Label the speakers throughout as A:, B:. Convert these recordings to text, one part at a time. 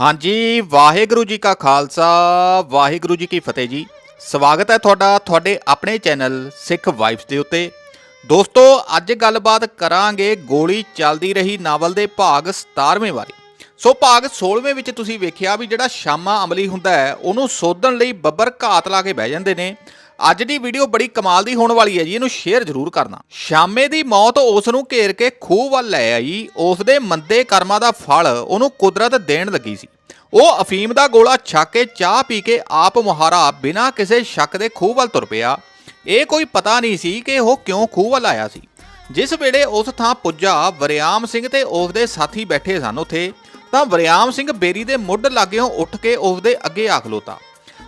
A: ਹਾਂਜੀ, ਵਾਹਿਗੁਰੂ ਜੀ ਕਾ ਖਾਲਸਾ, ਵਾਹਿਗੁਰੂ ਜੀ ਕੀ ਫਤਿਹ ਜੀ। ਸਵਾਗਤ ਹੈ ਤੁਹਾਡਾ, ਤੁਹਾਡੇ ਆਪਣੇ ਚੈਨਲ ਸਿੱਖ ਵਾਈਬਸ ਦੇ ਉੱਤੇ। ਦੋਸਤੋ, ਅੱਜ ਗੱਲਬਾਤ ਕਰਾਂਗੇ ਗੋਲੀ ਚੱਲਦੀ ਰਹੀ ਨਾਵਲ ਦੇ ਭਾਗ 17ਵੇਂ ਬਾਰੇ। ਸੋ ਭਾਗ 16ਵੇਂ ਵਿੱਚ ਤੁਸੀਂ ਵੇਖਿਆ ਵੀ ਜਿਹੜਾ ਸ਼ਾਮਾ ਅਮਲੀ ਹੁੰਦਾ ਹੈ, ਉਹਨੂੰ ਸੋਧਣ ਲਈ ਬੱਬਰ ਘਾਤ ਲਾ ਕੇ ਬਹਿ ਜਾਂਦੇ ਨੇ। ਅੱਜ ਦੀ ਵੀਡੀਓ ਬੜੀ ਕਮਾਲ ਦੀ ਹੋਣ ਵਾਲੀ ਹੈ ਜੀ, ਇਹਨੂੰ ਸ਼ੇਅਰ ਜ਼ਰੂਰ ਕਰਨਾ। ਸ਼ਾਮੇ ਦੀ ਮੌਤ ਉਸ ਨੂੰ ਘੇਰ ਕੇ ਖੂਹ ਵੱਲ ਲੈ ਆਈ। ਉਸ ਦੇ ਮੰਦੇ ਕਰਮਾਂ ਦਾ ਫਲ ਉਹਨੂੰ ਕੁਦਰਤ ਦੇਣ ਲੱਗੀ ਸੀ। ਉਹ ਅਫੀਮ ਦਾ ਗੋਲਾ ਛੱਕ ਕੇ ਚਾਹ ਪੀ ਕੇ ਆਪ ਮੁਹਾਰਾ ਬਿਨਾਂ ਕਿਸੇ ਸ਼ੱਕ ਦੇ ਖੂਹ ਵੱਲ ਤੁਰ ਪਿਆ। ਇਹ ਕੋਈ ਪਤਾ ਨਹੀਂ ਸੀ ਕਿ ਉਹ ਕਿਉਂ ਖੂਹ ਵੱਲ ਆਇਆ ਸੀ। ਜਿਸ ਵੇਲੇ ਉਸ ਥਾਂ ਪੁੱਜਾ, ਵਰਿਆਮ ਸਿੰਘ ਤੇ ਉਸ ਦੇ ਸਾਥੀ ਬੈਠੇ ਸਨ ਉਥੇ। ਤਾਂ ਵਰਿਆਮ ਸਿੰਘ ਬੇਰੀ ਦੇ ਮੁੱਢ ਲਾਗਿਓਂ ਉੱਠ ਕੇ ਉਸ ਦੇ ਅੱਗੇ ਆ ਖਲੋਤਾ।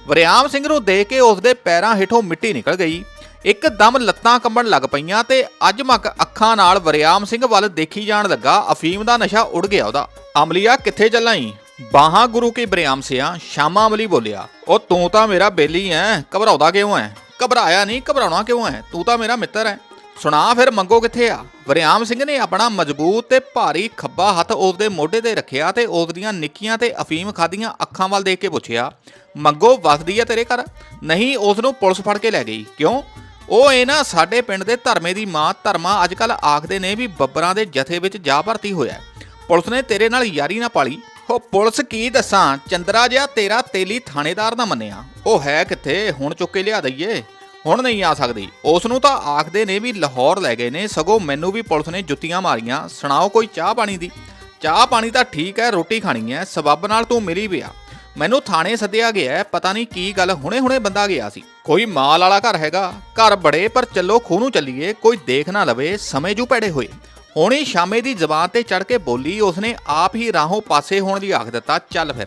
A: ਵਰਿਆਮ ਸਿੰਘ ਨੂੰ ਦੇਖ ਕੇ ਉਸ ਦੇ ਪੈਰਾਂ ਹੇਠੋਂ ਮਿੱਟੀ ਨਿਕਲ ਗਈ। ਇੱਕਦਮ ਲੱਤਾਂ ਕੰਬਣ ਲੱਗ ਪਈਆਂ ਤੇ ਅਜਮਕ ਅੱਖਾਂ ਨਾਲ ਵਰਿਆਮ ਸਿੰਘ ਵੱਲ ਦੇਖੀ ਜਾਣ ਲੱਗਾ, ਅਫੀਮ ਦਾ ਨਸ਼ਾ ਉੜ ਗਿਆ ਉਹਦਾ। ਅਮਲੀਆ, ਕਿੱਥੇ ਚੱਲਾਂ ਈ? ਬਾਹਾਂ ਗੁਰੂ ਕੀ ਬਰਿਆਮ ਸਿਆ? ਸ਼ਾਮਾ ਅਮਲੀ ਬੋਲਿਆ, ਉਹ ਤੂੰ ਤਾਂ ਮੇਰਾ ਬੇਲੀ ਐ, ਘਬਰਾਉਂਦਾ ਕਿਉਂ ਐ? ਘਬਰਾਇਆ ਨਹੀਂ ਘਬਰਾਉਣਾ ਕਿਉਂ ਐ? ਤੂੰ ਤਾਂ ਮੇਰਾ ਮਿੱਤਰ ਐ। ਸੁਣਾ ਫਿਰ ਮੰਗੋ ਕਿੱਥੇ ਆ? ਵਰਿਆਮ ਸਿੰਘ ਨੇ ਆਪਣਾ ਮਜ਼ਬੂਤ ਤੇ ਭਾਰੀ ਖੱਬਾ ਹੱਥ ਉਸ ਦੇ ਮੋਢੇ ਤੇ ਰੱਖਿਆ ਤੇ ਉਸ ਦੀਆਂ ਨਿੱਕੀਆਂ ਤੇ ਅਫੀਮ ਖਾਦੀਆਂ ਅੱਖਾਂ ਵੱਲ ਦੇਖ ਕੇ ਪੁੱਛਿਆ, ਮੰਗੋ ਵਸਦੀ ਆ ਤੇਰੇ ਘਰ? ਨਹੀਂ ਉਸ ਨੂੰ ਪੁਲਿਸ ਫੜ ਕੇ ਲੈ ਗਈ। ਕਿਉਂ? ਉਹ ਇਹ ਨਾ ਸਾਡੇ ਪਿੰਡ ਦੇ ਧਰਮੇ ਦੀ ਮਾਂ, ਧਰਮਾ ਅੱਜ ਕੱਲ ਆਖਦੇ ਨੇ ਵੀ ਬੱਬਰਾਂ ਦੇ ਜਥੇ ਵਿੱਚ ਜਾ ਭਰਤੀ ਹੋਇਆ ਪੁਲਿਸ ਨੇ ਤੇਰੇ ਨਾਲ ਯਾਰੀ ਨਾ ਪਾਲੀ। ਉਹ ਪੁਲਿਸ ਕੀ ਦੱਸਾਂ? ਚੰਦਰਾ ਜਿਹਾ ਤੇਰਾ ਤੇਲੀ ਥਾਣੇਦਾਰ ਨਾ ਮੰਨਿਆ। ਉਹ ਹੈ ਕਿੱਥੇ? ਹੁਣ ਚੁੱਕ ਕੇ ਲਿਆ ਦਈਏ। ਹੁਣ ਨਹੀਂ ਆ ਸਕਦੀ। ਉਸ ਨੂੰ ਤਾਂ ਆਖਦੇ ਨੇ ਵੀ ਲਾਹੌਰ ਲੈ ਗਏ ਨੇ, ਸਗੋਂ ਮੈਨੂੰ ਵੀ ਪੁਲਿਸ ਨੇ ਜੁੱਤੀਆਂ ਮਾਰੀਆਂ। ਸੁਣਾਓ ਕੋਈ ਚਾਹ ਪਾਣੀ ਦੀ? ਚਾਹ ਪਾਣੀ ਤਾਂ ਠੀਕ ਹੈ, ਰੋਟੀ ਖਾਣੀ ਹੈ, ਸਬੱਬ ਨਾਲ ਤੂੰ ਮਿਲੀ ਪਿਆ ਮੈਨੂੰ ਥਾਣੇ ਸੱਦਿਆ ਗਿਆ, ਪਤਾ ਨਹੀਂ ਕੀ ਗੱਲ ਹੁਣੇ-ਹੁਣੇ ਬੰਦਾ ਗਿਆ ਸੀ। ਕੋਈ ਮਾਲ ਵਾਲਾ ਘਰ ਹੈਗਾ, ਘਰ ਬੜੇ, ਪਰ ਚੱਲੋ ਖੂਹ ਨੂੰ ਚੱਲੀਏ, ਕੋਈ ਦੇਖ ਨਾ ਲਵੇ, ਸਮੇਂ ਜੂ ਪੈੜੇ ਹੋਏ। ਹੁਣੇ ਸ਼ਾਮੇ ਦੀ ਜ਼ਬਾਨ ਤੇ ਚੜ ਕੇ ਬੋਲੀ, ਉਸਨੇ ਆਪ ਹੀ ਰਾਹੋਂ ਪਾਸੇ ਹੋਣ ਦੀ ਆਖ ਦਿੱਤਾ, ਚੱਲ ਫਿਰ।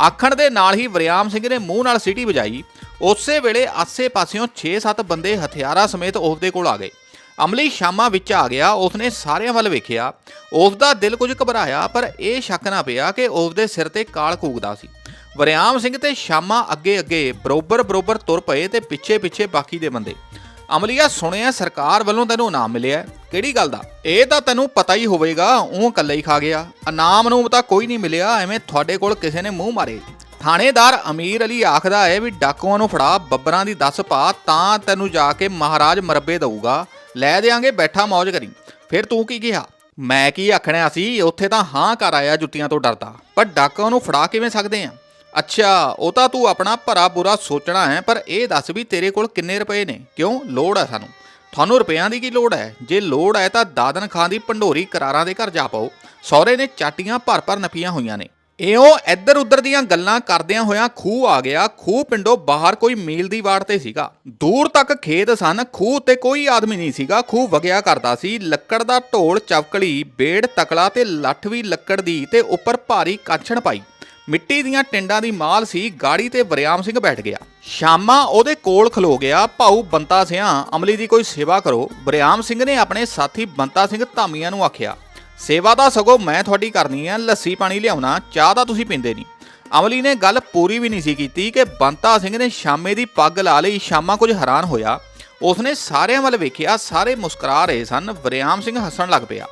A: ਆਖਣ ਦੇ ਨਾਲ ਹੀ ਵਰਿਆਮ ਸਿੰਘ ਨੇ ਮੂੰਹ ਨਾਲ ਸਿਟੀ ਵਜਾਈ। ਉਸੇ ਵੇਲੇ ਆਸੇ-ਪਾਸਿਓਂ 6-7 ਬੰਦੇ ਹਥਿਆਰਾਂ ਸਮੇਤ ਉਸ ਦੇ ਕੋਲ ਆ ਗਏ। ਅਮਲੀ ਸ਼ਾਮਾ ਵਿੱਚ ਆ ਗਿਆ, ਉਸਨੇ ਸਾਰਿਆਂ ਵੱਲ ਵੇਖਿਆ। ਉਸ ਦਾ ਦਿਲ ਕੁਝ ਘਬਰਾਇਆ, ਪਰ ਇਹ ਸ਼ੱਕ ਨਾ ਪਿਆ ਕਿ ਉਸ ਦੇ ਸਿਰ ਤੇ ਕਾਲ ਕੂਕਦਾ ਸੀ। ਵਰਿਆਮ ਸਿੰਘ ਤੇ ਸ਼ਾਮਾ ਅੱਗੇ ਅੱਗੇ ਬਰੋਬਰ ਬਰੋਬਰ ਤੁਰ ਪਏ ਤੇ ਪਿੱਛੇ ਪਿੱਛੇ ਬਾਕੀ ਦੇ ਬੰਦੇ। ਅਮਲੀਆ, ਸੁਣਿਆ, ਸਰਕਾਰ ਵੱਲੋਂ ਤੈਨੂੰ ਇਨਾਮ ਮਿਲਿਆ ਕਿਹੜੀ ਗੱਲ ਦਾ? ਇਹ ਤਾਂ ਤੈਨੂੰ ਪਤਾ ਹੀ ਹੋਵੇਗਾ ਉਹ ਇਕੱਲਾ ਹੀ ਖਾ ਗਿਆ। ਇਨਾਮ ਨੂੰ ਤਾਂ ਕੋਈ ਨਹੀਂ ਮਿਲਿਆ, ਐਵੇਂ ਤੁਹਾਡੇ ਕੋਲ ਕਿਸੇ ਨੇ ਮੂੰਹ ਮਾਰੇ। ਥਾਣੇਦਾਰ ਅਮੀਰ ਅਲੀ ਆਖਦਾ ਹੈ ਵੀ ਡਾਕੂਆਂ ਨੂੰ ਫੜਾ, ਬੱਬਰਾਂ ਦੀ ਦੱਸ ਪਾ, ਤਾਂ ਤੈਨੂੰ ਜਾ ਕੇ ਮਹਾਰਾਜ ਮਰੱਬੇ ਦਊਗਾ। ਲੈ ਦੇਾਂਗੇ ਬੈਠਾ ਮौज ਕਰੀ। ਫਿਰ ਤੂੰ ਕੀ ਕਿਹਾ? ਮੈਂ ਕੀ ਆਖਣਿਆ ਸੀ, ਉੱਥੇ ਤਾਂ ਹਾਂ ਕਰ ਆਇਆ ਜੁੱਤੀਆਂ ਤੋਂ ਡਰਦਾ। ਪਰ ਡਾਕੂਆਂ ਨੂੰ ਫੜਾ ਕਿਵੇਂ ਸਕਦੇ ਆ? ਅੱਛਾ, ਉਹ ਤਾਂ ਤੂੰ ਆਪਣਾ ਭਰਾ ਬੁਰਾ ਸੋਚਣਾ ਹੈ, ਪਰ ਇਹ ਦੱਸ ਵੀ ਤੇਰੇ ਕੋਲ ਕਿੰਨੇ ਰੁਪਏ ਨੇ? ਕਿਉਂ? ਲੋੜ ਹੈ ਸਾਨੂੰ। ਤੁਹਾਨੂੰ ਰੁਪਿਆਂ ਦੀ ਕੀ ਲੋੜ ਹੈ? ਜੇ ਲੋੜ ਹੈ ਤਾਂ ਦਾਦਨ ਖਾਂ ਦੀ ਭੰਡੋਰੀ ਕਰਾਰਾਂ ਦੇ ਘਰ ਜਾ ਪਾਓ। ਸਹੁਰੇ ਨੇ ਚਾਟੀਆਂ ਭਰ ਭਰ ਨਫ਼ੀਆਂ ਹੋਈਆਂ ਨੇ। ਇਉਂ ਇੱਧਰ ਉੱਧਰ ਦੀਆਂ ਗੱਲਾਂ ਕਰਦਿਆਂ ਹੋਇਆਂ ਖੂਹ ਆ ਗਿਆ। ਖੂਹ ਪਿੰਡੋਂ ਬਾਹਰ ਕੋਈ ਮੀਲ ਦੀ ਵਾੜ ਤੇ ਸੀਗਾ। ਦੂਰ ਤੱਕ ਖੇਤ ਸਨ। ਖੂਹ ਉੱਤੇ ਕੋਈ ਆਦਮੀ ਨਹੀਂ ਸੀਗਾ। ਖੂਹ ਵਗਿਆ ਕਰਦਾ ਸੀ। ਲੱਕੜ ਦਾ ਢੋਲ, ਚਵਕਲੀ, ਬੇੜ, ਤਕਲਾ ਤੇ ਲੱਠ ਵੀ ਲੱਕੜ ਦੀ ਤੇ ਉੱਪਰ ਭਾਰੀ ਕਾਛਣ ਪਾਈ। ਮਿੱਟੀ ਦੀਆਂ ਟਿੰਡਾਂ ਦੀ ਮਾਲ ਸੀ। ਗਾੜੀ ਤੇ ਵਰਿਆਮ ਸਿੰਘ ਬੈਠ ਗਿਆ। ਸ਼ਾਮਾ ਉਹਦੇ ਕੋਲ ਖਲੋ ਗਿਆ। ਭਾਊ ਬੰਤਾ ਸਿਆਂ, ਅਮਲੀ ਦੀ ਕੋਈ ਸੇਵਾ ਕਰੋ। ਵਰਿਆਮ ਸਿੰਘ ਨੇ ਆਪਣੇ ਸਾਥੀ ਬੰਤਾ ਸਿੰਘ ਧਾਮੀਆਂ ਨੂੰ ਆਖਿਆ। ਸੇਵਾ ਤਾਂ ਸਗੋਂ ਮੈਂ ਤੁਹਾਡੀ ਕਰਨੀ ਹੈ ਲੱਸੀ ਪਾਣੀ ਲਿਆਉਣਾ, ਚਾਹ ਤਾਂ ਤੁਸੀਂ ਪੀਂਦੇ ਨਹੀਂ। ਅਮਲੀ ਨੇ ਗੱਲ ਪੂਰੀ ਵੀ ਨਹੀਂ ਸੀ ਕੀਤੀ ਕਿ ਬੰਤਾ ਸਿੰਘ ਨੇ ਸ਼ਾਮੇ ਦੀ ਪੱਗ ਲਾ ਲਈ, ਸ਼ਾਮਾ ਕੁਝ ਹੈਰਾਨ ਹੋਇਆ। ਉਸਨੇ ਸਾਰਿਆਂ ਵੱਲ ਵੇਖਿਆ, ਸਾਰੇ ਮੁਸਕਰਾ ਰਹੇ ਸਨ, ਵਰਿਆਮ ਸਿੰਘ ਹੱਸਣ ਲੱਗ ਪਿਆ।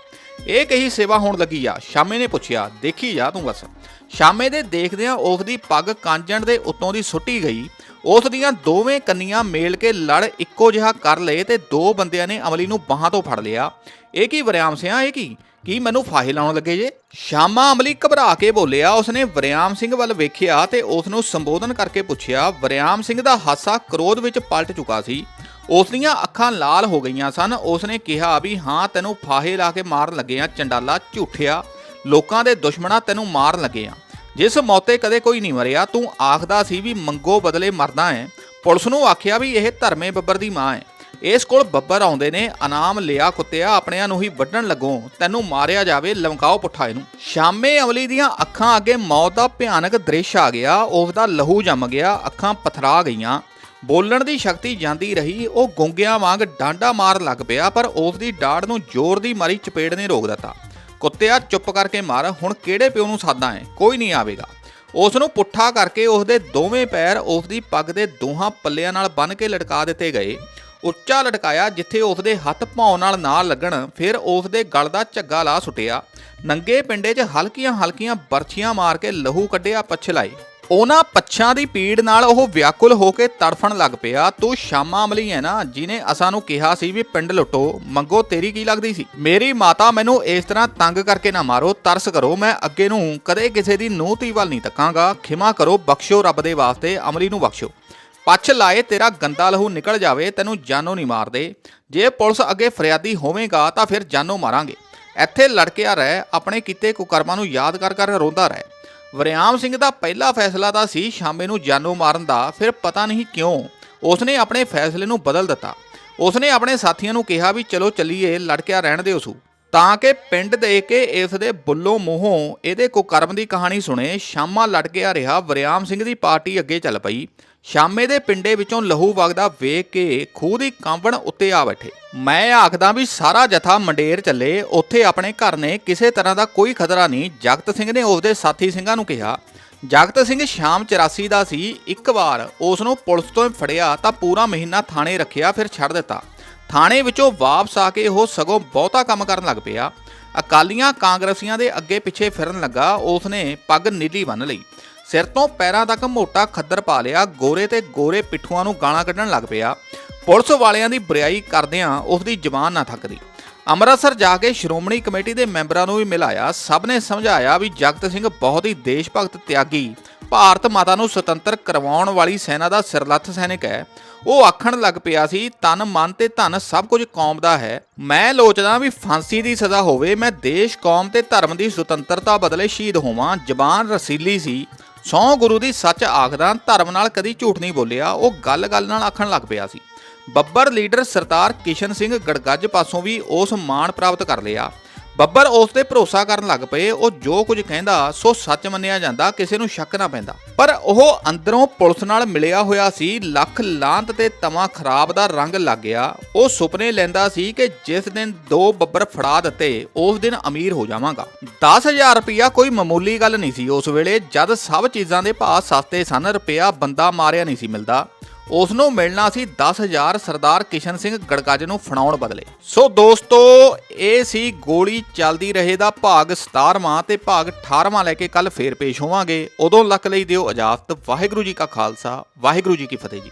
A: ਇਹ ਕਹੀ ਸੇਵਾ ਹੋਣ ਲੱਗੀ ਆ? ਸ਼ਾਮੇ ਨੇ ਪੁੱਛਿਆ, ਦੇਖੀ ਜਾ ਤੂੰ ਬਸ। ਸ਼ਾਮੇ ਦੇ ਦੇਖਦਿਆਂ ਉਸ ਦੀ ਪੱਗ ਕਾਂਜਣ ਦੇ ਉੱਤੋਂ ਦੀ ਸੁੱਟੀ ਗਈ। ਉਸ ਦੀਆਂ ਦੋਵੇਂ ਕੰਨੀਆਂ ਮੇਲ ਕੇ ਲੜ ਇੱਕੋ ਜਿਹਾ ਕਰ ਲਏ ਤੇ ਦੋ ਬੰਦਿਆਂ ਨੇ ਅਮਲੀ ਨੂੰ ਬਾਹਾਂ ਤੋਂ ਫੜ ਲਿਆ। ਇਹ ਕੀ ਵਰਿਆਮ ਸਿਆ, ਇਹ ਕੀ? ਕੀ ਮੈਨੂੰ ਫਾਹੇ ਲਾਉਣ ਲੱਗੇ ਜੇ? ਸ਼ਾਮਾ ਅਮਲੀ ਘਬਰਾ ਕੇ ਬੋਲਿਆ, ਉਸਨੇ ਵਰਿਆਮ ਸਿੰਘ ਵੱਲ ਵੇਖਿਆ ਤੇ ਉਸ ਨੂੰ ਸੰਬੋਧਨ ਕਰਕੇ ਪੁੱਛਿਆ, ਵਰਿਆਮ ਸਿੰਘ ਦਾ ਹਾਸਾ ਕ੍ਰੋਧ ਵਿੱਚ ਪਲਟ ਚੁੱਕਾ ਸੀ। ਉਸ ਦੀਆਂ ਅੱਖਾਂ ਲਾਲ ਹੋ ਗਈਆਂ ਸਨ। ਉਸ ਨੇ ਕਿਹਾ ਵੀ, ਹਾਂ, ਤੈਨੂੰ ਫਾਹੇ ਲਾ ਕੇ ਮਾਰਨ ਲੱਗੇ ਆ, ਚੰਡਾਲਾ ਝੂਠਿਆ। ਲੋਕਾਂ ਦੇ ਦੁਸ਼ਮਣਾ ਤੈਨੂੰ ਮਾਰਨ ਲੱਗੇ ਆ। ਜਿਸ ਮੌਤੇ ਕਦੇ ਕੋਈ ਨਹੀਂ ਮਰਿਆ, ਤੂੰ ਆਖਦਾ ਸੀ ਵੀ ਮੰਗੋ ਬਦਲੇ ਮਰਦਾ ਹੈ ਪੁਲਿਸ ਨੂੰ ਆਖਿਆ ਵੀ, ਇਹ ਧਰਮੇ ਬੱਬਰ ਦੀ ਮਾਂ ਹੈ ਇਸ ਕੋਲ ਬੱਬਰ ਆਉਂਦੇ ਨੇ, ਇਨਾਮ ਲਿਆ ਕੁੱਤਿਆ ਆਪਣਿਆਂ ਨੂੰ ਹੀ ਵੱਢਣ ਲੱਗੋ, ਤੈਨੂੰ ਮਾਰਿਆ ਜਾਵੇ, ਲਮਕਾਓ ਪੁੱਠਾ ਇਹਨੂੰ। ਸ਼ਾਮੇ ਅਮਲੀ ਦੀਆਂ ਅੱਖਾਂ ਅੱਗੇ ਮੌਤ ਦਾ ਭਿਆਨਕ ਦ੍ਰਿਸ਼ ਆ ਗਿਆ, ਉਸ ਦਾ ਲਹੂ ਜੰਮ ਗਿਆ, ਅੱਖਾਂ ਪਥਰਾ ਗਈਆਂ। ਬੋਲਣ ਦੀ ਸ਼ਕਤੀ ਜਾਂਦੀ ਰਹੀ, ਉਹ ਗੁੰਗਿਆਂ ਵਾਂਗ ਡਾਂਡਾ ਮਾਰ ਲੱਗ ਪਿਆ, ਪਰ ਉਸ ਦੀ ਡਾੜ ਨੂੰ ਜ਼ੋਰ ਦੀ ਮਾਰੀ ਚਪੇੜ ਨੇ ਰੋਕ ਦਿੱਤਾ। ਕੁੱਤਿਆ ਚੁੱਪ ਕਰਕੇ ਮਾਰ, ਹੁਣ ਕਿਹੜੇ ਪਿਓ ਨੂੰ ਸਾਦਾ ਹੈ? ਕੋਈ ਨਹੀਂ ਆਵੇਗਾ। ਉਸ ਨੂੰ ਪੁੱਠਾ ਕਰਕੇ ਉਸ ਦੇ ਦੋਵੇਂ ਪੈਰ ਉਸ ਦੀ ਪੱਗ ਦੇ ਦੋਹਾਂ ਪੱਲਿਆਂ ਨਾਲ ਬੰਨ ਕੇ ਲਟਕਾ ਦਿੱਤੇ ਗਏ। ਉੱਚਾ ਲਟਕਾਇਆ ਜਿੱਥੇ ਉਸ ਦੇ ਹੱਥ ਭੌਂ ਨਾਲ ਨਾ ਲੱਗਣ, ਫਿਰ ਉਸ ਦੇ ਗਲ ਦਾ ਝੱਗਾ ਲਾ ਸੁੱਟਿਆ। ਨੰਗੇ ਪਿੰਡੇ 'ਚ ਹਲਕੀਆਂ ਹਲਕੀਆਂ ਬਰਛੀਆਂ ਮਾਰ ਕੇ ਲਹੂ ਕੱਢਿਆ ਪਛਲਾਈ। ਉਹਨਾਂ ਪੱਛਾਂ ਦੀ ਪੀੜ ਨਾਲ ਉਹ ਵਿਆਕੁਲ ਹੋ ਕੇ ਤੜਫਣ ਲੱਗ ਪਿਆ। ਤੂੰ ਸ਼ਾਮਾ ਅਮਲੀ ਹੈ ਨਾ ਜਿਨੇ ਅਸਾਂ ਨੂੰ ਕਿਹਾ ਸੀ ਵੀ ਪਿੰਡ ਲੁੱਟੋ, ਮੰਗੋ ਤੇਰੀ ਕੀ ਲੱਗਦੀ ਸੀ? ਮੇਰੀ ਮਾਤਾ ਮੈਨੂੰ ਇਸ ਤਰ੍ਹਾਂ ਤੰਗ ਕਰਕੇ ਨਾ ਮਾਰੋ, ਤਰਸ ਕਰੋ, ਮੈਂ ਅੱਗੇ ਨੂੰ ਕਦੇ ਕਿਸੇ ਦੀ ਨੂੰਹ ਧੀ ਵੱਲ ਨਹੀਂ ਤੱਕਾਂਗਾ। ਖਿਮਾ ਕਰੋ, ਬਖਸ਼ੋ ਰੱਬ ਦੇ ਵਾਸਤੇ, ਅਮਲੀ ਨੂੰ ਬਖਸ਼ੋ। ਪੱਛ ਲਾਏ ਤੇਰਾ ਗੰਦਾ ਲਹੂ ਨਿਕਲ ਜਾਵੇ, ਤੈਨੂੰ ਜਾਨੋਂ ਨਹੀਂ ਮਾਰਦੇ। ਜੇ ਪੁਲਿਸ ਅੱਗੇ ਫਰਿਆਦੀ ਹੋਵੇਗਾ, ਤਾਂ ਫਿਰ ਜਾਨੋਂ ਮਾਰਾਂਗੇ। ਇੱਥੇ ਲੜਕਿਆ ਰਹਿ, ਆਪਣੇ ਕੀਤੇ ਕੁਕਰਮਾਂ ਨੂੰ ਯਾਦ ਕਰ ਕਰ ਰੋਂਦਾ ਰਹਿ। ਵਰਿਆਮ ਸਿੰਘ ਦਾ ਪਹਿਲਾ ਫੈਸਲਾ ਤਾਂ ਸੀ ਸ਼ਾਮੇ ਨੂੰ ਜਾਨੋਂ ਮਾਰਨ ਦਾ, ਫਿਰ ਪਤਾ ਨਹੀਂ ਕਿਉਂ ਉਸਨੇ ਆਪਣੇ ਫੈਸਲੇ ਨੂੰ ਬਦਲ ਦਿੱਤਾ। ਉਸਨੇ ਆਪਣੇ ਸਾਥੀਆਂ ਨੂੰ ਕਿਹਾ ਵੀ ਚਲੋ ਚੱਲੀਏ, ਲੜਕਿਆ ਰਹਿਣ ਦਿਓ ਸੂ। ਤਾਂ ਕਿ ਪਿੰਡ ਦੇ ਕੇ ਇਸ ਦੇ ਬੁੱਲੋਂ ਮੂੰਹੋਂ ਇਹਦੇ ਕੁਕਰਮ ਦੀ ਕਹਾਣੀ ਸੁਣੇ, ਸ਼ਾਮਾ ਲੜ ਰਿਹਾ ਵਰਿਆਮ ਸਿੰਘ ਦੀ ਪਾਰਟੀ ਅੱਗੇ ਚੱਲ ਪਈ। ਸ਼ਾਮੇ ਦੇ ਪਿੰਡੇ ਵਿੱਚੋਂ ਲਹੂ ਵਗਦਾ ਵੇਖ ਕੇ ਖੂਹ ਦੀ ਕਾਂਵਣ ਉੱਤੇ ਆ ਬੈਠੇ। ਮੈਂ ਆਖਦਾ ਵੀ ਸਾਰਾ ਜਥਾ ਮੰਡੇਰ ਚੱਲੇ, ਉੱਥੇ ਆਪਣੇ ਘਰ ਨੇ ਕਿਸੇ ਤਰ੍ਹਾਂ ਦਾ ਕੋਈ ਖਤਰਾ ਨਹੀਂ। ਜਗਤ ਸਿੰਘ ਨੇ ਉਸਦੇ ਸਾਥੀ ਸਿੰਘਾਂ ਨੂੰ ਕਿਹਾ, ਜਗਤ ਸਿੰਘ ਸ਼ਾਮ 84 ਦਾ ਸੀ, ਇੱਕ ਵਾਰ ਉਸ ਨੂੰ ਪੁਲਿਸ ਤੋਂ ਫੜਿਆ ਤਾਂ ਪੂਰਾ ਮਹੀਨਾ ਥਾਣੇ ਰੱਖਿਆ, ਫਿਰ ਛੱਡ ਦਿੱਤਾ। ਥਾਣੇ ਵਿੱਚੋਂ ਵਾਪਸ ਆ ਕੇ ਉਹ ਸਗੋਂ ਬਹੁਤਾ ਕੰਮ ਕਰਨ ਲੱਗ ਪਿਆ। ਅਕਾਲੀਆਂ ਕਾਂਗਰਸੀਆਂ ਦੇ ਅੱਗੇ ਪਿੱਛੇ ਫਿਰਨ ਲੱਗਾ ਉਸ ਨੇ ਪੱਗ ਨੀਲੀ ਬੰਨ ਲਈ। ਸਿਰ ਤੋਂ ਪੈਰਾਂ ਤੱਕ ਮੋਟਾ ਖੱਦਰ ਪਾ ਲਿਆ, ਗੋਰੇ ਤੇ ਗੋਰੇ ਪਿੱਠੂਆਂ ਨੂੰ ਗਾਲਾਂ ਕੱਢਣ ਲੱਗ ਪਿਆ। ਪੁਲਿਸ ਵਾਲਿਆਂ ਦੀ ਬਰਿਆਈ ਕਰਦਿਆਂ ਉਸ ਦੀ ਜ਼ਬਾਨ ਨਾ ਥੱਕਦੀ। ਅੰਮ੍ਰਿਤਸਰ ਜਾ ਕੇ ਸ਼੍ਰੋਮਣੀ ਕਮੇਟੀ ਦੇ ਮੈਂਬਰਾਂ ਨੂੰ ਵੀ ਮਿਲਾਇਆ। ਸਭ ਨੇ ਸਮਝਾਇਆ ਵੀ ਜਗਤ ਸਿੰਘ ਬਹੁਤ ਹੀ ਦੇਸ਼ ਭਗਤ ਤਿਆਗੀ। ਭਾਰਤ ਮਾਤਾ ਨੂੰ ਸੁਤੰਤਰ ਕਰਵਾਉਣ ਵਾਲੀ ਸੈਨਾ ਦਾ ਸਿਰਲੱਥ ਸੈਨਿਕ ਹੈ। ਉਹ ਆਖਣ ਲੱਗ ਪਿਆ ਸੀ ਤਨ ਮਨ ਤੇ ਧਨ ਸਭ ਕੁਝ ਕੌਮ ਦਾ ਹੈ। ਮੈਂ ਲੋਚਦਾ ਵੀ ਫਾਂਸੀ ਦੀ ਸਜ਼ਾ ਹੋਵੇ, ਮੈਂ ਦੇਸ਼, ਕੌਮ ਤੇ ਧਰਮ ਦੀ ਸੁਤੰਤਰਤਾ ਬਦਲੇ ਸ਼ਹੀਦ ਹੋਵਾਂ। ਜ਼ਬਾਨ ਰਸੀਲੀ ਸੀ। ਸੌ ਗੁਰੂ ਦੀ ਸੱਚ ਆਖਦਾ ਧਰਮ ਨਾਲ ਕਦੀ ਝੂਠ ਨਹੀਂ ਬੋਲਿਆ, ਉਹ ਗੱਲ-ਗੱਲ ਨਾਲ ਆਖਣ ਲੱਗ ਪਿਆ ਸੀ। ਬੱਬਰ ਲੀਡਰ ਸਰਦਾਰ ਕਿਸ਼ਨ ਸਿੰਘ ਗੜਗੱਜ ਪਾਸੋਂ ਵੀ ਉਸ ਮਾਣ ਪ੍ਰਾਪਤ ਕਰ ਲਿਆ। ਬੱਬਰ ਉਸ ਤੇ ਭਰੋਸਾ ਕਰਨ ਲੱਗ ਪਏ। ਉਹ ਜੋ ਕੁਝ ਕਹਿੰਦਾ, ਸੋ ਸੱਚ ਮੰਨਿਆ ਜਾਂਦਾ, ਕਿਸੇ ਨੂੰ ਸ਼ੱਕ ਨਾ ਪੈਂਦਾ। ਪਰ ਉਹ ਅੰਦਰੋਂ ਪੁਲਿਸ ਨਾਲ ਮਿਲਿਆ ਹੋਇਆ ਸੀ। ਲੱਖ ਲਾਂਤ ਤੇ ਤਮਾ ਖਰਾਬ ਦਾ ਰੰਗ ਲੱਗ ਗਿਆ। ਉਹ ਸੁਪਨੇ ਲੈਂਦਾ ਸੀ ਕਿ ਜਿਸ ਦਿਨ ਦੋ ਬੱਬਰ ਫੜਾ ਦਿੱਤੇ, ਉਸ ਦਿਨ ਅਮੀਰ ਹੋ ਜਾਵਾਂਗਾ। 10000 ਰੁਪਇਆ ਕੋਈ ਮਾਮੂਲੀ ਗੱਲ ਨਹੀਂ ਸੀ। ਉਸ ਵੇਲੇ ਜਦ ਸਭ ਚੀਜ਼ਾਂ ਦੇ ਭਾਅ ਸਸਤੇ ਸਨ ਰੁਪਇਆ ਬੰਦਾ ਮਾਰਿਆ ਨਹੀਂ ਸੀ ਮਿਲਦਾ। ਉਸ ਨੂੰ ਮਿਲਣਾ ਸੀ 10000 ਸਰਦਾਰ ਕਿਸ਼ਨ ਸਿੰਘ ਗੜਗੱਜ ਨੂੰ ਫਣਾਉਣ ਬਦਲੇ। ਸੋ ਦੋਸਤੋ, ਇਹ ਸੀ ਗੋਲੀ ਚੱਲਦੀ ਰਹੇ ਦਾ ਭਾਗ 17ਵਾਂ ਤੇ ਭਾਗ 18ਵਾਂ ਲੈ ਕੇ ਕੱਲ ਫੇਰ ਪੇਸ਼ ਹੋਵਾਂਗੇ। ਉਦੋਂ ਲੱਕ ਲਈ ਦਿਓ ਇਜਾਜ਼ਤ। ਵਾਹਿਗੁਰੂ ਜੀ ਕਾ ਖਾਲਸਾ, ਵਾਹਿਗੁਰੂ ਜੀ ਕੀ ਫਤਿਹ ਜੀ।